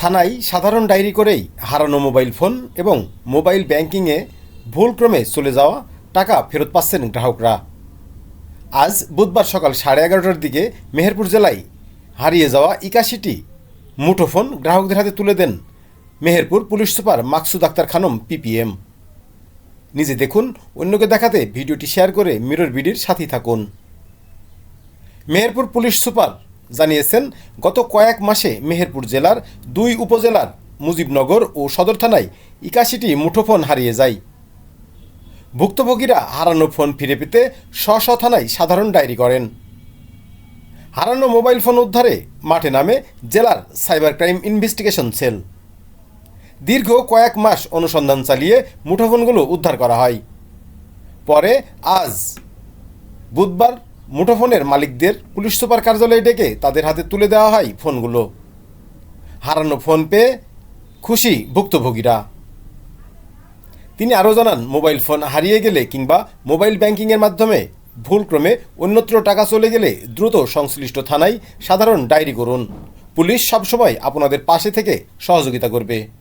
থানায় সাধারণ ডায়েরি করেই হারানো মোবাইল ফোন এবং মোবাইল ব্যাংকিংয়ে ভুলক্রমে চলে যাওয়া টাকা ফেরত পাচ্ছেন গ্রাহকরা। আজ বুধবার সকাল সাড়ে এগারোটার দিকে মেহেরপুর জেলায় হারিয়ে যাওয়া একাশিটি মুঠোফোন গ্রাহকদের হাতে তুলে দেন Meherpur police super Maksud Akhtar Khanam, PPM. নিজে দেখুন, অন্যকে দেখাতে ভিডিওটি শেয়ার করে মিরর বিডির সাথী থাকুন। মেহেরপুর পুলিশ সুপার জানিয়েছেন, গত কয়েক মাসে মেহেরপুর জেলার দুই উপজেলার মুজিবনগর ও সদর থানায় একাশিটি মুঠোফোন হারিয়ে যায়। ভুক্তভোগীরা হারানো ফোন ফিরে পেতে স্ব থানায় সাধারণ ডায়েরি করেন। হারানো মোবাইল ফোন উদ্ধারে মাঠে নামে জেলার সাইবার ক্রাইম ইনভেস্টিগেশন সেল। দীর্ঘ কয়েক মাস অনুসন্ধান চালিয়ে মুঠোফোনগুলো উদ্ধার করা হয়। পরে আজ বুধবার মুঠোফোনের মালিকদের পুলিশ সুপার কার্যালয়ে ডেকে তাদের হাতে তুলে দেওয়া হয় ফোনগুলো। হারানো ফোন পেয়ে খুশি ভুক্তভোগীরা। তিনি আরও জানান, মোবাইল ফোন হারিয়ে গেলে কিংবা মোবাইল ব্যাংকিংয়ের মাধ্যমে ভুলক্রমে অন্যত্র টাকা চলে গেলে দ্রুত সংশ্লিষ্ট থানায় সাধারণ ডায়েরি করুন। পুলিশ সবসময় আপনাদের পাশে থেকে সহযোগিতা করবে।